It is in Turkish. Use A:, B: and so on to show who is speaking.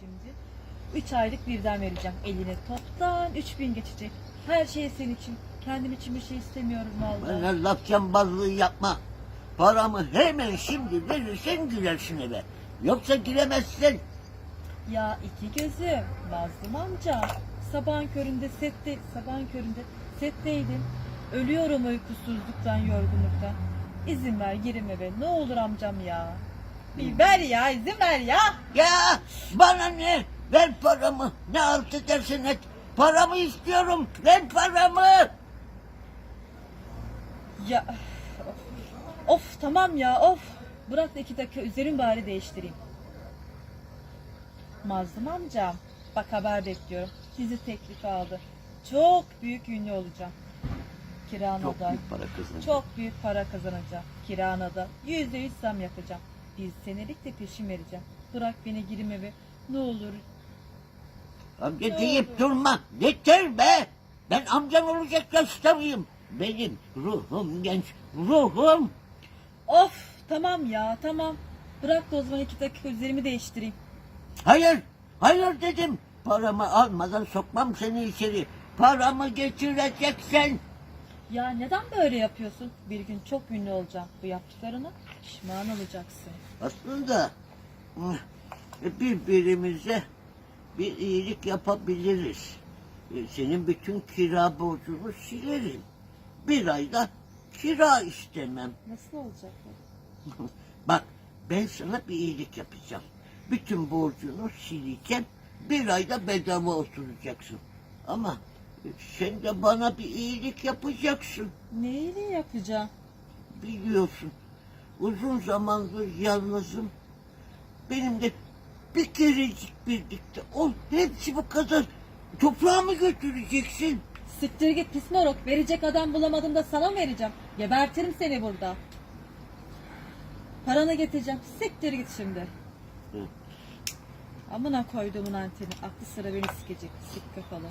A: şimdi. Üç aylık birden vereceğim. Eline toptan üç bin geçecek. Her şey senin için. Kendim için bir şey istemiyorum vallahi.
B: Bana laf cambazlığı yapma. Paramı hemen şimdi verirsen girersin eve. Yoksa giremezsin.
A: Ya iki gözüm, Mazlum amca. Sabahın köründe sette, sabahın köründe setteydim. Ölüyorum uykusuzluktan, yorgunluktan. İzin ver girim eve. Ne olur amcam ya. Ver ya, izin ver ya.
B: Ya bana ne? Ver paramı. Ne alt edersen et. Paramı istiyorum. Ver paramı.
A: Ya of, of tamam ya of. Bırak da iki dakika üzerim bari değiştireyim. Mazlum amcam bak haber bekliyorum. Dizi teklifi aldı. Çok büyük ünlü olacağım. Kirana
B: Çok büyük para kazanacağım.
A: çok büyük para kazanacağım. Kirana da yüzde yüz zam yapacağım. Bir senelik de peşin vereceğim. Bırak beni girim eve. Ne olur.
B: Amca
A: Ne
B: deyip
A: oldu?
B: durma. Yeter be. Ben amcan olacak yaşta mıyım? Benim ruhum genç. Ruhum.
A: Of tamam ya tamam. Bırak da o zaman iki dakika üzerimi değiştireyim.
B: Hayır. Hayır dedim. Paramı almadan sokmam seni içeri. Paramı getireceksen.
A: Ya neden böyle yapıyorsun? Bir gün çok ünlü olacağım. Bu yaptıklarına pişman olacaksın.
B: Aslında hmm, birbirimize bir iyilik yapabiliriz. E, Senin bütün kira borcunu silerim. Bir ayda kira istemem.
A: Nasıl olacak bu?
B: Bak ben sana bir iyilik yapacağım. Bütün borcunu sileceğim. Bir ayda bedava oturacaksın. Ama e, sen de bana bir iyilik yapacaksın.
A: Neyle yapacağım?
B: Biliyorsun uzun zamandır yalnızım. Benim de bir kerecik birlikte ol. Hepsi bu kadar. Toprağımı götüreceksin.
A: Siktir git pis moruk. Verecek adam bulamadım da sana mı vereceğim? Gebertirim seni burada. Paranı getireceğim. Siktir git şimdi.
B: Hı.
A: Amına koyduğumun anteni. Aklı sıra beni sikecek. Sik kafalı.